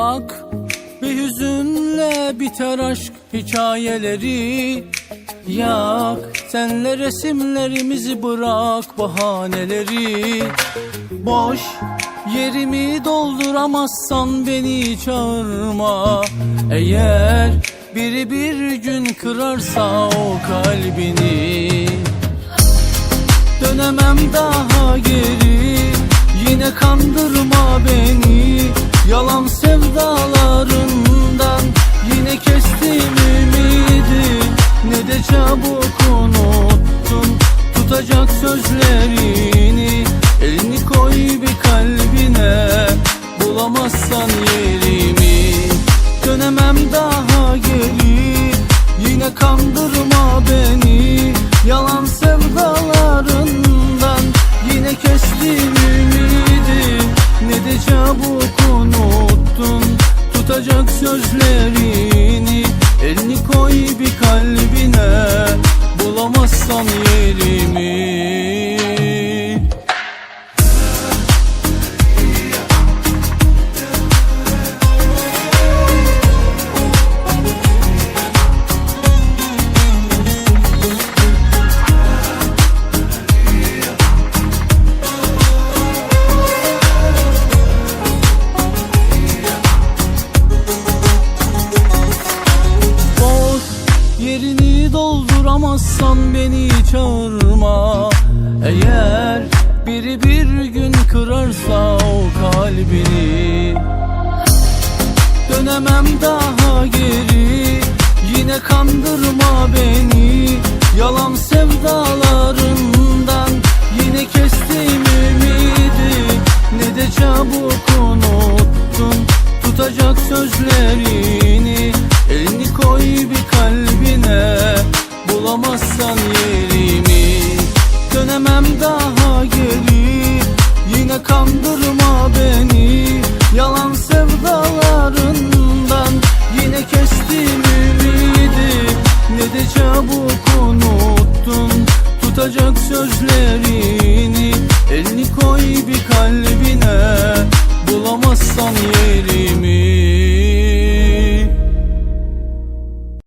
Bak bir hüzünle biter aşk hikayeleri. Yak senle resimlerimizi bırak bahaneleri. Boş yerimi dolduramazsan beni çağırma. Eğer biri bir gün kırarsa o kalbini. Dönemem daha geri. Yine kandırma beni. Yalan sevdalarından Yine kestim ümidi Ne de çabuk unuttun. Tutacak sözlerini Elini koy bir kalbine. Bulamazsan yerimi Dönemem daha geri. Yine kandırma beni Yalan sevdalarından Tutacak sözlerini Elini koy bir kalbine beni çağırma. Eğer biri bir gün kırarsa o kalbini Dönemem daha geri. Yine kandırma beni Yalan sevdalarından. Yine kestim ümidi Ne de çabuk unuttun. Tutacak sözlerini daha gelip Yine kandırma beni Yalan sevdalarından. Yine kestim ümidi Ne de çabuk unuttun. Tutacak sözlerini Elini koy bir kalbine. Bulamazsan ya